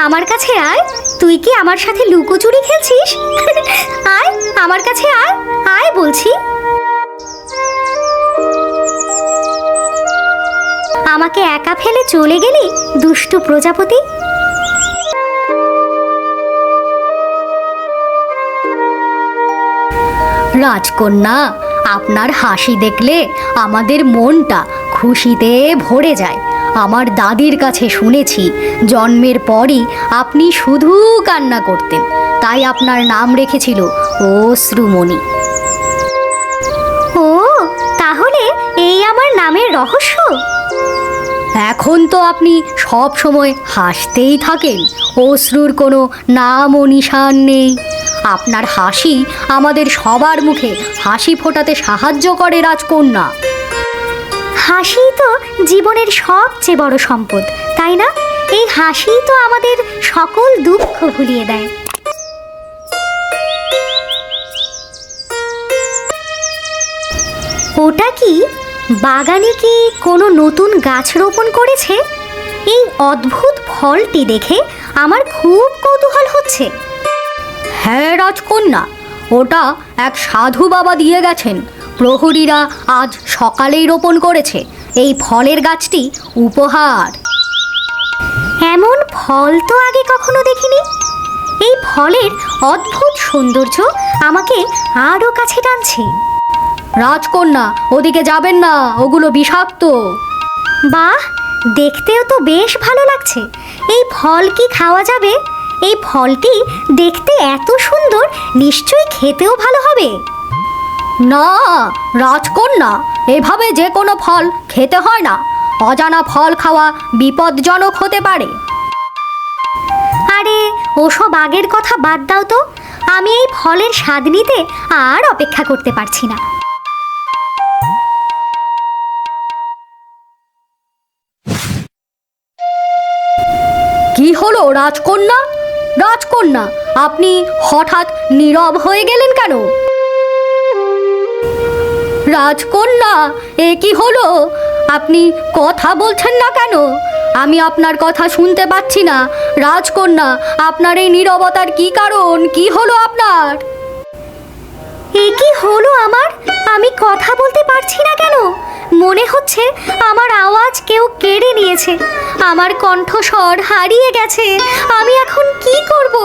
আমার কাছে আয়। তুই কি আমার সাথে লুকোচুরি খেলছিস? আয়, আমার কাছে আয়। আয় বলছি। আমাকে একা ফেলে চলে গেলি, দুষ্টু প্রজাপতি? রাজকন্যা, আপনার হাসি দেখলে আমাদের মনটা খুশিতে ভরে যায়। আমার দাদির কাছে শুনেছি জন্মের পরই আপনি শুধু কান্না করতেন। তাই আপনার নাম রেখেছিল অশ্রুমণি ও তাহলে এই আমার নামের রহস্য? এখন তো আপনি সব সময় হাসতেই থাকেন। অশ্রুর কোনো নাম ও নিশান নেই। আপনার হাসি আমাদের সবার মুখে হাসি ফোটাতে সাহায্য করে রাজকন্যা। হাসি তো জীবনের সবচেয়ে বড় সম্পদ, তাই না? এই হাসি তো আমাদের সকল দুঃখ ভুলিয়ে দেয়। ওটা কি বাগানে কি কোনো নতুন গাছ রোপণ করেছে? এই অদ্ভুত ফলটি দেখে আমার খুব কৌতূহল হচ্ছে। হ্যাঁ রাজকন্যা, ওটা এক সাধু বাবা দিয়ে গেছেন। প্রহরীরা আজ সকালেই রোপণ করেছে। এই ফলের গাছটি উপহার। এমন ফল তো আগে কখনো দেখিনি। এই ফলের অদ্ভুত সৌন্দর্য আমাকে আরও কাছে টানছে। রাজকন্যা, ওদিকে যাবেন না, ওগুলো বিষাক্ত। বাহ, দেখতেও তো বেশ ভালো লাগছে। এই ফল কি খাওয়া যাবে? এই ফলটি দেখতে এত সুন্দর, নিশ্চয়ই খেতেও ভালো হবে। না রাজকন্যা এভাবে যে কোনো ফল খেতে হয় না। অজানা ফল খাওয়া বিপদজনক হতে পারে। আরে ওসব আগের কথা বাদ দাও তো। আমি এই ফলের স্বাদ নিতে আর অপেক্ষা করতে পারছি না। কি হলো রাজকন্যা? রাজকন্যা আপনি হঠাৎ নীরব হয়ে গেলেন কেন? রাজকন্যা, এ কি হলো? আপনি কথা বলছেন না কেন? আমি আপনার কথা শুনতে পাচ্ছি না। রাজকন্যা, আপনার এই নীরবতার কি কারণ? কি হলো আপনার? এ কি হলো আমার? আমি কথা বলতে পারছি না কেন? মনে হচ্ছে আমার আওয়াজ কেউ কেড়ে নিয়েছে। আমার কণ্ঠস্বর হারিয়ে গেছে। আমি এখন কি করব?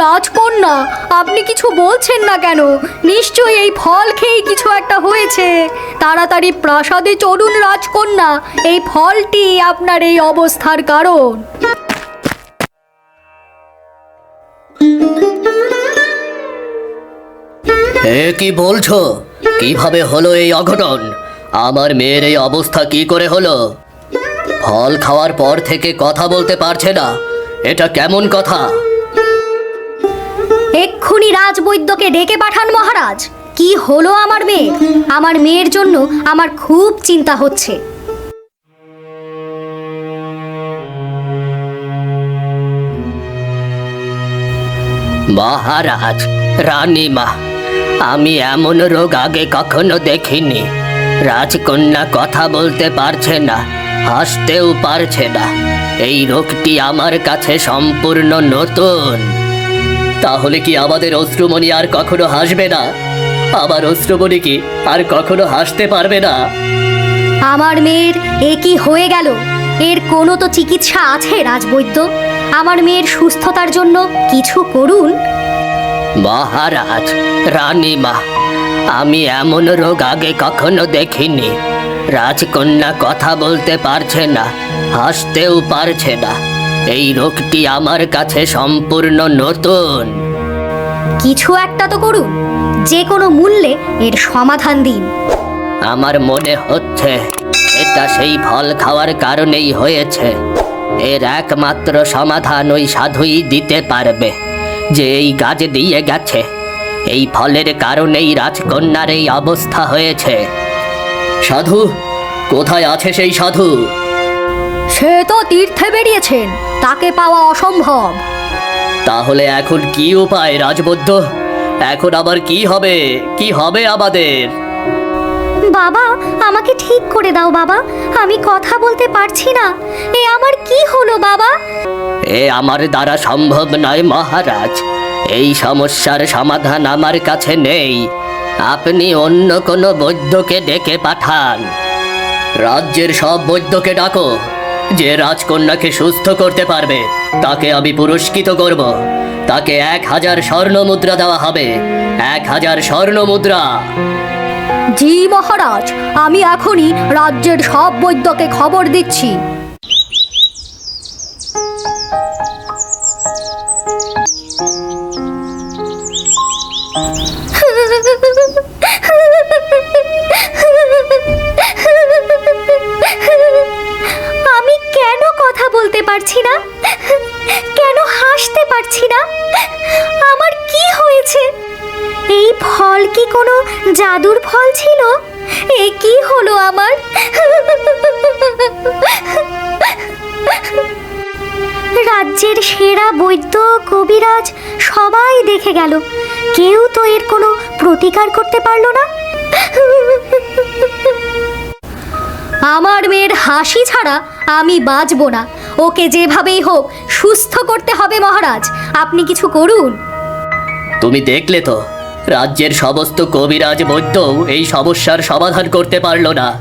রাজকন্যা, আপনি কিছু বলছেন না কেন? নিশ্চয়ই এই ফল খেয়েই কিছু একটা হয়েছে। তাড়াতাড়ি প্রাসাদে চলুন রাজকন্যা, এই ফলটি আপনার এই অবস্থার কারণ। এ কি বলছো? কীভাবে হলো এই অঘটন? আমার মেয়ের এই অবস্থা কি করে হলো? ফল খাওয়ার পর থেকে কথা বলতে পারছে না। এটা কেমন কথা? এক্ষুনি রাজবৈদ্যকে ডেকে পাঠান মহারাজ। কি হলো আমার মেয়ে? আমার মেয়ের জন্য আমার খুব চিন্তা হচ্ছে। মহারাজ, রানীমা, আমি এমন রোগ আগে কখনো দেখিনি। রাজকন্যা কথা বলতে পারছে না, হাসতেও পারছে না। এই রোগটি আমার কাছে সম্পূর্ণ নতুন। তাহলে কি আমাদের অশ্রুমণি আর কখনো হাসবে না? আমার অশ্রুমণি কি আর কখনো হাসতে পারবে না? আমার মেয়ের এ কি হয়ে গেল? এর কোনো তো চিকিৎসা আছে রাজবৈদ্য? আমার মেয়ের সুস্থতার জন্য কিছু করুন। মহারাজ রানীমা আমি এমন রোগ আগে কখনো দেখিনি। রাজকন্যা কথা বলতে পারছে না হাসতেও পারছে না। এই রোগটি আমার কাছে সম্পূর্ণ নতুন। কিছু একটা তো করুন। যে কোনো মূল্যে এর সমাধান দিন। আমার মনে হচ্ছে এটা সেই ফল খাওয়ার কারণেই হয়েছে। এর একমাত্র সমাধান ওই সাধুই দিতে পারবে যে এই গাছ দিয়ে গেছে। এই ফলের কারণেই রাজকন্যার এই অবস্থা হয়েছে। সাধু কোথায় আছে সেই সাধু? সে তো তীর্থে বেরিয়েছেন। তাকে পাওয়া অসম্ভব। তাহলে এখন কি উপায় রাজবদ্ধ এখন আবার কি হবে? কি হবে আমাদের? বাবা আমাকে ঠিক করে দাও বাবা। আমি কথা বলতে পারছি না। এ আমার কি হলো বাবা? এ আমার দ্বারা সম্ভব নয় মহারাজ। এই সমস্যার সমাধান আমার কাছে নেই। আপনি অন্য কোনো বৈদ্যকে ডেকে পাঠান। রাজ্যের সব বৈদ্যকে ডাকো। যে রাজকন্যাকে সুস্থ করতে পারবে তাকে আমি পুরস্কৃত করব। তাকে এক হাজার স্বর্ণ মুদ্রা দেওয়া হবে। এক হাজার স্বর্ণ মুদ্রা। জি মহারাজ আমি এখনই রাজ্যের সব বৈদ্যকে খবর দিচ্ছি। কথা বলতে পারছি না? কেন হাসতে পারছি না? আমার কি হয়েছে? এই ফল কি কোনো জাদুর ফল ছিল? এ কি হলো আমার? রাজ্যের সেরা বৈদ্য কবিরাজ সবাই দেখে গেল। কেউ তো এর কোনো প্রতিকার করতে পারল না। আমার মেয়ের হাসি ছাড়া আমি বাঁচবো না। ওকে যেভাবেই হোক সুস্থ করতে হবে মহারাজ। আপনি কিছু করুন। তুমি দেখলে তো রাজ্যের সমস্ত কবিরাজ বৈদ্যও এই সমস্যার সমাধান করতে পারল না।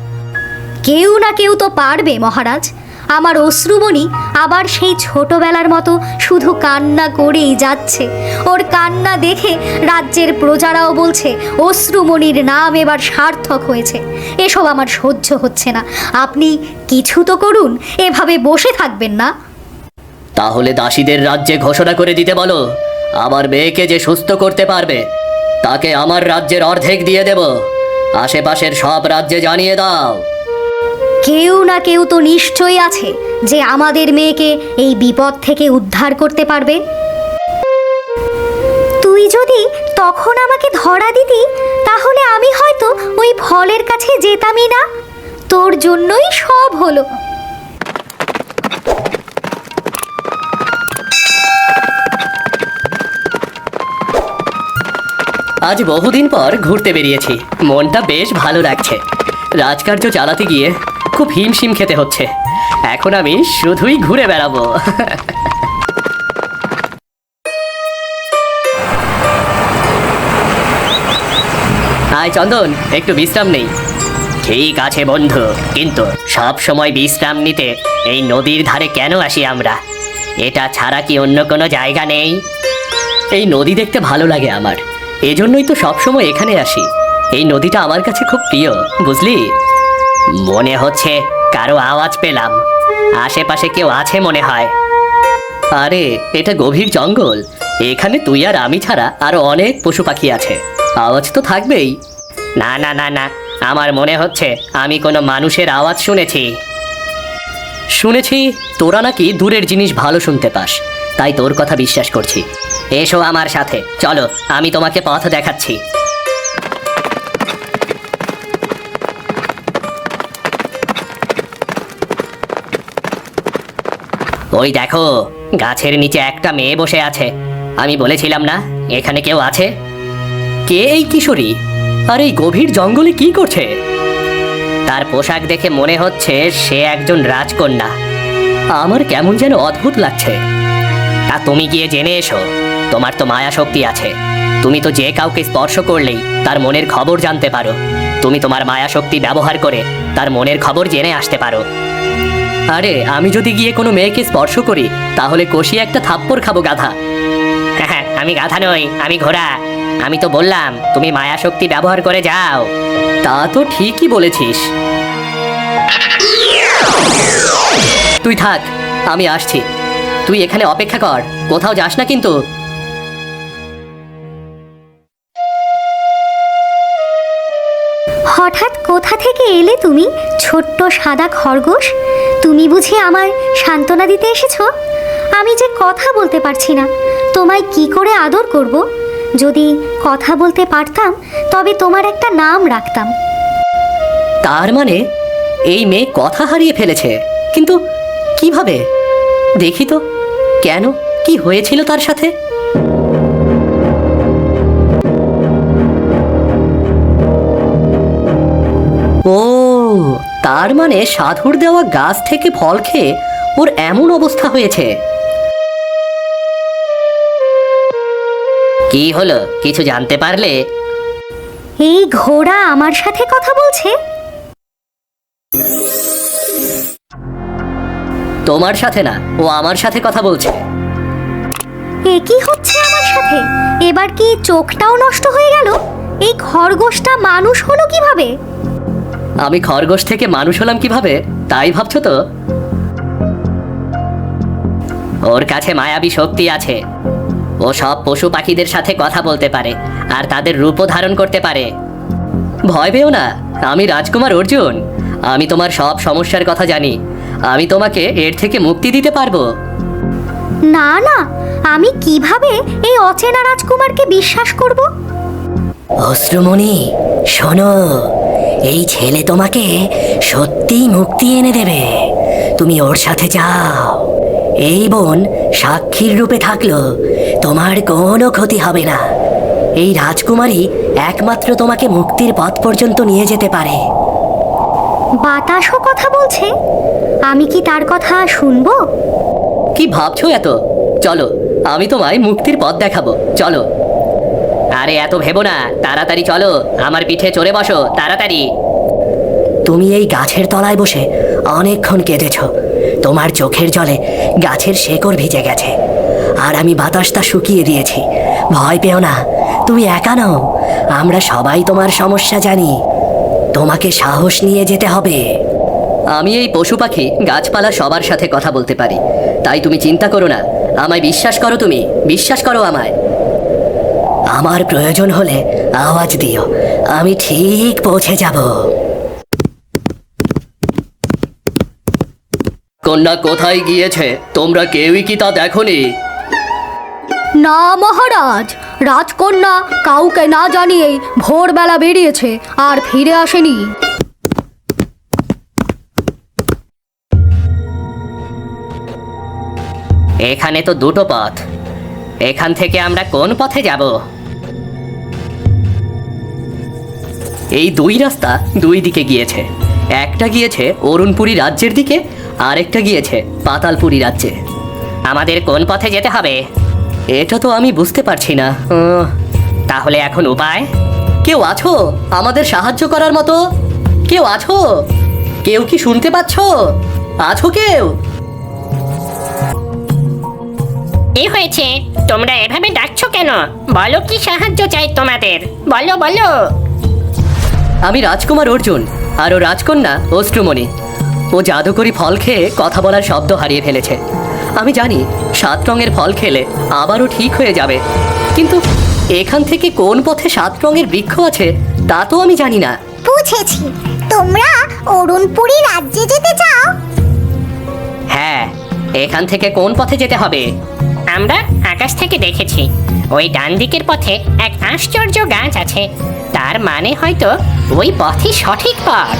কেউ না কেউ তো পারবে মহারাজ। আমার অশ্রুমণি আবার সেই ছোটবেলার মতো শুধু কান্না করেই যাচ্ছে। ওর কান্না দেখে রাজ্যের প্রজারাও বলছে অশ্রুমণির নাম এবার সার্থক হয়েছে। এসব আমার সহ্য হচ্ছে না। আপনি কিছু তো করুন, এভাবে বসে থাকবেন না। তাহলে দাসীদের রাজ্যে ঘোষণা করে দিতে বলো। আমার মেয়েকে যে সুস্থ করতে পারবে, তাকে আমার রাজ্যের অর্ধেক দিয়ে দেব। আশেপাশের সব রাজ্যে জানিয়ে দাও। কেউ না কেউ তো নিশ্চয়ই আছে যে আমাদের মেয়েকে এই বিপদ থেকে উদ্ধার করতে পারবে। তুই যদি তখন আমাকে ধরা দিতি, তাহলে আমি হয়তো ওই ফলের কাছে যেতামই না। তোর জন্যই সব হলো। আজ বহুদিন পর ঘুরতে বেরিয়েছি। মনটা বেশ ভালো লাগছে। রাজকার্য চালাতে গিয়ে খুব হিমশিম খেতে হচ্ছে। এখন আমি শুধুই ঘুরে বেড়াবো। আয় চন্দন, একটু বিশ্রাম নেই। ঠিক আছে বন্ধু, কিন্তু সব সময় বিশ্রাম নিতে এই নদীর ধারে কেন আসি আমরা? এটা ছাড়া কি অন্য কোনো জায়গা নেই? এই নদী দেখতে ভালো লাগে আমার। এজন্যই তো সবসময় এখানে আসি। এই নদীটা আমার কাছে খুব প্রিয়, বুঝলি? মনে হচ্ছে কারও আওয়াজ পেলাম। আশেপাশে কেউ আছে মনে হয়। আরে, এটা গভীর জঙ্গল। এখানে তুই আর আমি ছাড়া আরও অনেক পশু পাখি আছে। আওয়াজ তো থাকবেই। না না না না, আমার মনে হচ্ছে আমি কোনো মানুষের আওয়াজ শুনেছি। শুনেছি, তোরা নাকি দূরের জিনিস ভালো শুনতে পাস। তাই তোর কথা বিশ্বাস করছি। এসো আমার সাথে। চলো, আমি তোমাকে পথ দেখাচ্ছি। ওই দেখো, গাছের নিচে একটা মেয়ে বসে আছে। আমি বলেছিলাম না, এখানে কেউ আছে? কে এই কিশোরী? আর এই গভীর জঙ্গলে কি করছে? তার পোশাক দেখে মনে হচ্ছে সে একজন রাজকন্যা। আমার কেমন যেন অদ্ভুত লাগছে। তা তুমি গিয়ে জেনে এসো, তোমার তো মায়া শক্তি আছে। তুমি তো যে কাউকে স্পর্শ করলেই তার মনের খবর জানতে পারো। তুমি তোমার মায়া শক্তি ব্যবহার করে তার মনের খবর জেনে আসতে পারো। আরে আমি যদি গিয়ে কোনো মেয়েকে স্পর্শ করি তাহলে কষিয়ে একটা থাপ্পড় খাব গাধা। হ্যাঁ আমি গাধা নই আমি ঘোড়া। আমি তো বললাম তুমি মায়া শক্তি ব্যবহার করে যাও। তা তো ঠিকই বলেছিস। তুই থাক আমি আসছি। তুই এখানে অপেক্ষা কর কোথাও যাস না কিন্তু। হঠাৎ কোথা থেকে এলে তুমি, ছোট্ট সাদা খরগোশ? তুমি বুঝি আমার সান্ত্বনা দিতে এসেছ? আমি যে কথা বলতে পারছি না, তোমায় কি করে আদর করব? যদি কথা বলতে পারতাম, তবে তোমার একটা নাম রাখতাম। তার মানে এই মেয়ে কথা হারিয়ে ফেলেছে, কিন্তু কীভাবে? দেখি তো, কেন, কি হয়েছিল তার সাথে? তার মানে সাধুর দেওয়া গাছ থেকে ফল খেয়ে ওর এমন অবস্থা হয়েছে। কি হলো? কিছু জানতে পারলে? এই ঘোড়া আমার সাথে কথা বলছে? তোমার সাথে না ও আমার সাথে কথা বলছে। এ কি হচ্ছে আমার সাথে? এবার কি চোখটাও নষ্ট হয়ে গেল? এই খরগোশটা মানুষ হলো কীভাবে? আমি খরগোশ থেকে মানুষ হলাম কীভাবে? তাই ভাবছ তো? ওর কাছে মায়াবী শক্তি আছে। ও সব পশু পাখিদের সাথে কথা বলতে পারে আর তাদের রূপও ধারণ করতে পারে। ভয় পেও না আমি রাজকুমার অর্জুন। আমি তোমার সব সমস্যার কথা জানি। আমি তোমাকে এর থেকে মুক্তি দিতে পারব। না না আমি কীভাবে এই অচেনা রাজকুমারকে বিশ্বাস করব? অশ্রুমণি শোনো। এই ছেলে তোমাকে সত্যিই মুক্তি এনে দেবে। তুমি ওর সাথে যাও। এই বোন সাক্ষীর রূপে থাকল তোমার কোনো ক্ষতি হবে না। এই রাজকুমারী একমাত্র তোমাকে মুক্তির পথ পর্যন্ত নিয়ে যেতে পারে। বাতাসও কথা বলছে। আমি কি তার কথা শুনব? কি ভাবছ এত? চলো আমি তোমায় মুক্তির পথ দেখাবো। চলো। আরে এত ভেবো না। তাড়াতাড়ি চলো। আমার পিঠে চড়ে বসো। তাড়াতাড়ি। তুমি এই গাছের তলায় বসে অনেকক্ষণ কেঁদেছ। তোমার চোখের জলে গাছের শেকড় ভিজে গেছে। আর আমি বাতাসটা শুকিয়ে দিয়েছি। ভয় পেও না। তুমি একা নও। আমরা সবাই তোমার সমস্যা জানি। তোমাকে সাহস নিয়ে যেতে হবে। আমি এই পশু পাখি গাছপালা সবার সাথে কথা বলতে পারি। তাই তুমি চিন্তা করো না। আমায় বিশ্বাস করো তুমি। বিশ্বাস করো আমায়। আমার প্রয়োজন হলে আওয়াজ দিও। আমি ঠিক পৌঁছে যাব। কন্যা কোথায় গিয়েছে? তোমরা কেউই কি তা দেখনি? না মহারাজ রাজকন্যা কাউকে না জানিয়েই ভোরবেলা বেরিয়েছে আর ফিরে আসেনি। এখানে তো দুটো পথ। এখান থেকে আমরা কোন পথে যাব? এই দুই রাস্তা দুই দিকে গিয়েছে। একটা গিয়েছে অরুণপুরী রাজ্যের দিকে আর একটা গিয়েছে পাতালপুরী রাজ্যে। আমাদের কোন পথে যেতে হবে? এটা তো আমি বুঝতে পারছি না। তাহলে এখন উপায়? কেউ আছো? আমাদের সাহায্য করার মতো? কেউ আছো? কেউ কি শুনতে পাচ্ছো? আছো কেউ? কি হয়েছে? তোমরা এভাবে ডাকছো কেন? বলো কি সাহায্য চাই তোমাদের? বলো বলো। আমি রাজকুমার অর্জুন আর ও রাজকন্যা অষ্ট্রমণি ও জাদুকরি ফল খেয়ে কথা বলার শব্দ হারিয়ে ফেলেছে। আমি জানি সাত রঙের ফল খেলে আবারও ঠিক হয়ে যাবে কিন্তু এখান থেকে কোন পথে সাত রঙের বৃক্ষ আছে তা তো আমি জানি না। বুঝেছি। তোমরা অরুণপুরী রাজ্যে যেতে চাও? হ্যাঁ এখান থেকে কোন পথে যেতে হবে? আমরা আকাশ থেকে দেখেছি। ওই ডান দিকের পথে এক আশ্চর্য গাছ আছে। তার মানে হয়তো ওই পথই সঠিক পথ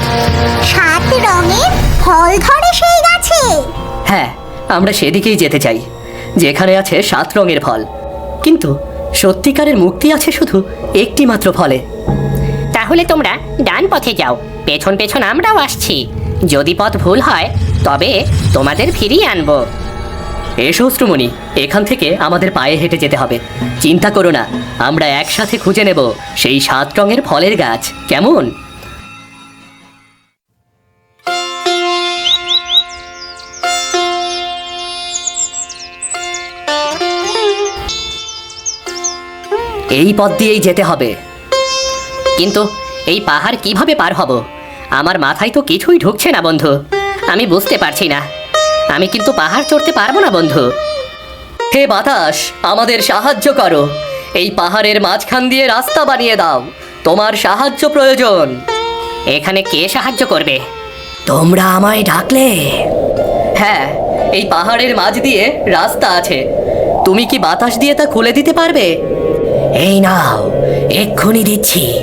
সাত রঙের ফল ধরে সেই গাছে। হ্যাঁ আমরা সেদিকেই যেতে চাই যেখানে আছে সাত রঙের ফল। কিন্তু সত্যিকারের মুক্তি আছে শুধু একটি মাত্র ফলে। তাহলে তোমরা ডান পথে যাও পেছন পেছন আমরাও আসছি। যদি পথ ভুল হয় তবে তোমাদের ফিরিয়ে আনব। এসো শ্রমণি এখান থেকে আমাদের পায়ে হেঁটে যেতে হবে। চিন্তা করো না, আমরা একসাথে খুঁজে নেব সেই সাত রঙের ফলের গাছ। কেমন? এই পথ দিয়েই যেতে হবে। কিন্তু এই পাহাড় কীভাবে পার হব? আমার মাথায় তো কিছুই ঢুকছে না, বন্ধু। আমি বুঝতে পারছি না। আমি কিন্তু পাহাড় চড়তে পারব না, বন্ধু। হে বাতাস, আমাদের সাহায্য করো। এই পাহাড়ের মাঝখান দিয়ে রাস্তা বানিয়ে দাও। তোমার সাহায্য প্রয়োজন। এখানে কে সাহায্য করবে? তোমরা আমায় ডাকলে? হ্যাঁ এই পাহাড়ের মাঝ দিয়ে রাস্তা আছে। তুমি কি বাতাস দিয়ে তা খুলে দিতে পারবে? এই নাও, এক্ষুনি দিচ্ছি।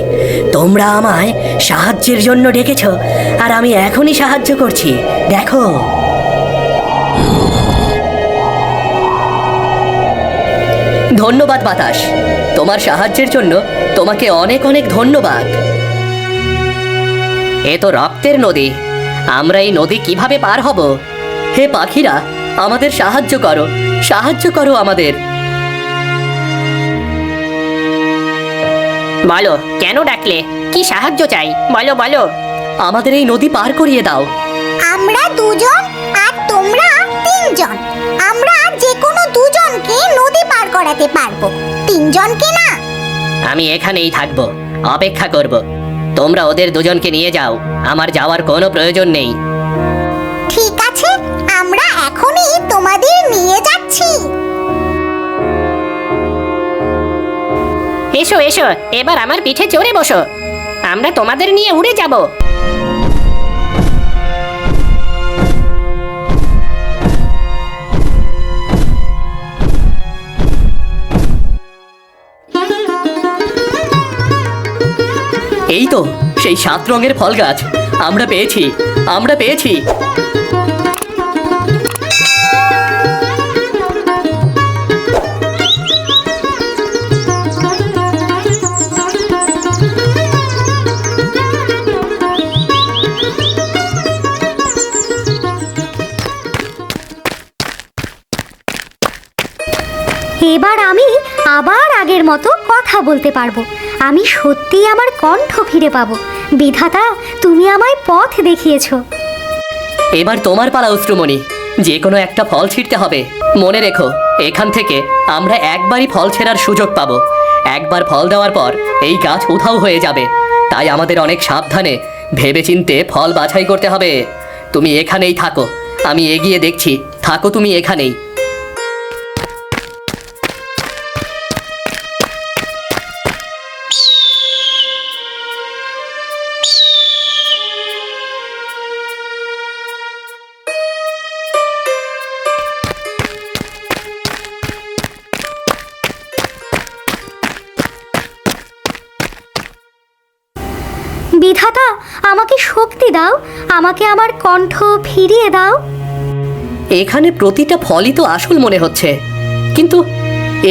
তোমরা আমায় সাহায্যের জন্য ডেকেছ, আর আমি এখনই সাহায্য করছি। দেখো। ধন্যবাদ, বাতাস। তোমার সাহায্যের জন্য তোমাকে অনেক অনেক ধন্যবাদ। এ তো রক্তের নদী। আমরা এই নদী কীভাবে পার হব? হে পাখিরা, আমাদের সাহায্য করো। সাহায্য করো আমাদের। বলো, কেন ডাকলে? কি সাহায্য চাই? বলো বলো। আমাদের এই নদী পার করিয়ে দাও। আমরা দুজন আর তোমরা তিনজন। আমরা যে কোনো দুজনকে নদী করাতে পারব। তিনজনকে না? আমি এখানেই থাকব অপেক্ষা করব। তোমরা ওদের দুজনকে নিয়ে যাও আমার যাওয়ার কোনো প্রয়োজন নেই। ঠিক আছে আমরা এখনই তোমাদের নিয়ে যাচ্ছি। এসো এসো এবার আমার পিঠে চড়ে বসো। আমরা তোমাদের নিয়ে উড়ে যাব। এই তো, সেই সাত রঙের ফল গাছ। আমরা পেয়েছি আমরা পেয়েছি। এবার আমি আবার আগের মতো কথা বলতে পারব। আমি সত্যিই আমার কণ্ঠ ফিরে পাবো। বিধাতা, তুমি আমায় পথ দেখিয়েছো। এবার তোমার পালা, অশ্রুমণি। যে কোনো একটা ফল ছিঁড়তে হবে। মনে রেখো, এখান থেকে আমরা একবারই ফল ছেঁড়ার সুযোগ পাবো। একবার ফল দেওয়ার পর এই গাছ উধাও হয়ে যাবে। তাই আমাদের অনেক সাবধানে ভেবেচিন্তে ফল বাছাই করতে হবে। তুমি এখানেই থাকো। আমি এগিয়ে দেখছি। থাকো তুমি এখানেই। দাও, আমাকে আমার কণ্ঠ ফিরিয়ে দাও। এখানে প্রতিটা ফলই তো আসল মনে হচ্ছে। কিন্তু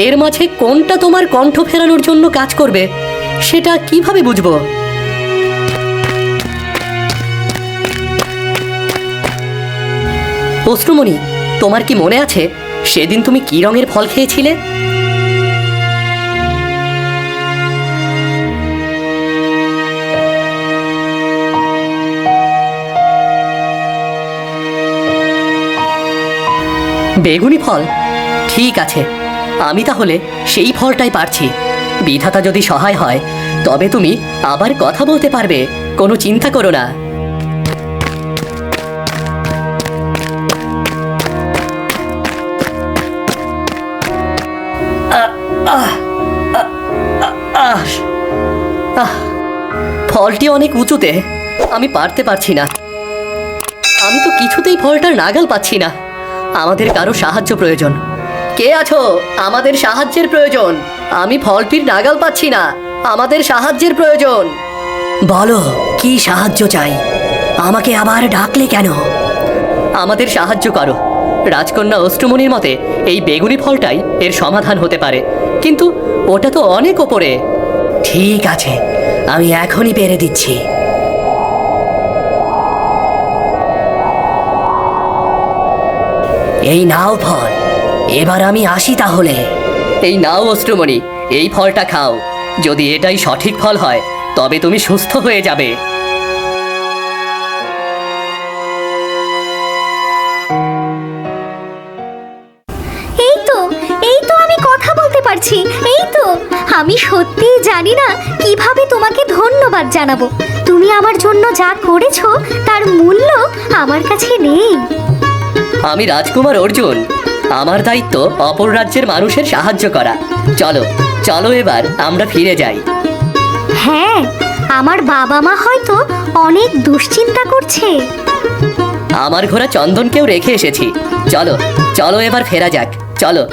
এর মাঝে কোনটা তোমার কণ্ঠ ফেরানোর জন্য কাজ করবে, সেটা কীভাবে বুঝব? অশ্রুমণি, তোমার কি মনে আছে, সেদিন তুমি কি রঙের ফল খেয়েছিলে? বেগুনি ফল। ঠিক আছে, আমি তাহলে সেই ফলটাই পারছি। বিধাতা যদি সহায় হয়, তবে তুমি আবার কথা বলতে পারবে, কোনো চিন্তা করো না। ফলটি অনেক উঁচুতে, আমি পারতে পারছি না। আমি তো কিছুতেই ফলটার নাগাল পাচ্ছি না। আমাদের কারও সাহায্য প্রয়োজন। কে আছো? আমাদের সাহায্যের প্রয়োজন। আমি ফলটির নাগাল পাচ্ছি না। আমাদের সাহায্যের প্রয়োজন। বলো, কি সাহায্য চাই? আমাকে আবার ডাকলে কেন? আমাদের সাহায্য করো। রাজকন্যা অষ্টমণির মতে, এই বেগুনি ফলটাই এর সমাধান হতে পারে। কিন্তু ওটা তো অনেক ওপরে। ঠিক আছে, আমি এখনই পেরে দিচ্ছি। এই নাও ফল। এবার আমি আসি তাহলে। এই নাও অষ্টমণি। এই ফলটা খাও। যদি এটাই সঠিক ফল হয় তবে তুমি সুস্থ হয়ে যাবে। এই তো এই তো আমি কথা বলতে পারছি। এই তো আমি সত্যিই জানি না কীভাবে তোমাকে ধন্যবাদ জানাব। তুমি আমার জন্য যা করেছ তার মূল্য আমার কাছে নেই। আমি রাজকুমার অর্জুন। আমার দায়িত্ব অপর রাজ্যের মানুষের সাহায্য করা। চলো চলো এবার আমরা ফিরে যাই। হ্যাঁ আমার বাবা মা হয়তো অনেক দুশ্চিন্তা করছে। আমার ঘোড়া চন্দনকেও রেখে এসেছি। চলো চলো এবার ফেরা যাক। চলো।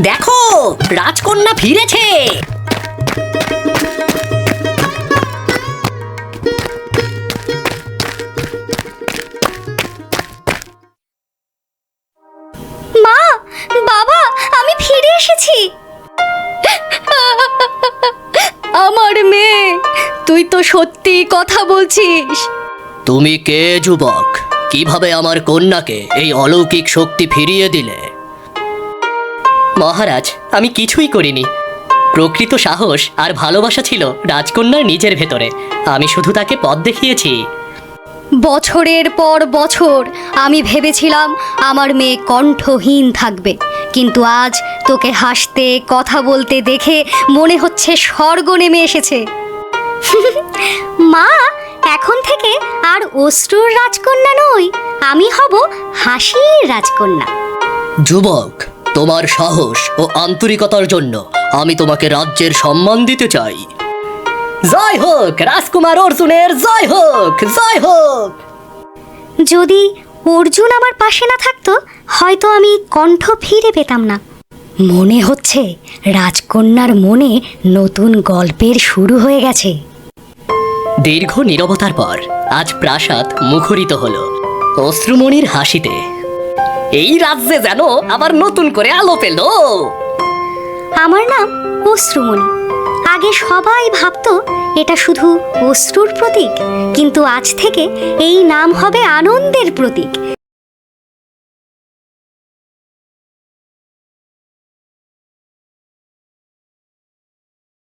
দেখো রাজকন্যা ফিরেছে। তুমি কে যুবক? কীভাবে আমার কন্যাকে এই অলৌকিক শক্তি ফিরিয়ে দিলে? মহারাজ আমি কিছুই করিনি। প্রকৃত সাহস আর ভালোবাসা ছিল রাজকন্যার নিজের ভেতরে। আমি শুধু তাকে পথ দেখিয়েছি। বছরের পর বছর আমি ভেবেছিলাম আমার মেয়ে কণ্ঠহীন থাকবে। কিন্তু আজ তোকে হাসতে কথা বলতে দেখে মনে হচ্ছে স্বর্গ নেমে এসেছে। মা এখন থেকে আর অশ্রুর রাজকন্যা নই আমি হব হাসির রাজকন্যা। যুবক তোমার সাহস ও আন্তরিকতার জন্য আমি তোমাকে রাজ্যের সম্মান দিতে চাই। জয় হোক রাজকুমার অর্জুনের জয় হোক জয় হোক। যদি অর্জুন আমার পাশে না থাকতো হয়তো আমি কণ্ঠ ফিরে পেতাম না। মনে হচ্ছে রাজকন্যার মনে নতুন গল্পের শুরু হয়ে গেছে। দীর্ঘ নীরবতার পর, আজ প্রাসাদ মুখরিত হল অশ্রুমণির হাসিতে। এই রাজ্যে যেন আবার নতুন করে আলো পেল। আমার নাম অশ্রুমণি। আগে সবাই ভাবত এটা শুধু অশ্রুর প্রতীক, কিন্তু আজ থেকে এই নাম হবে আনন্দের প্রতীক।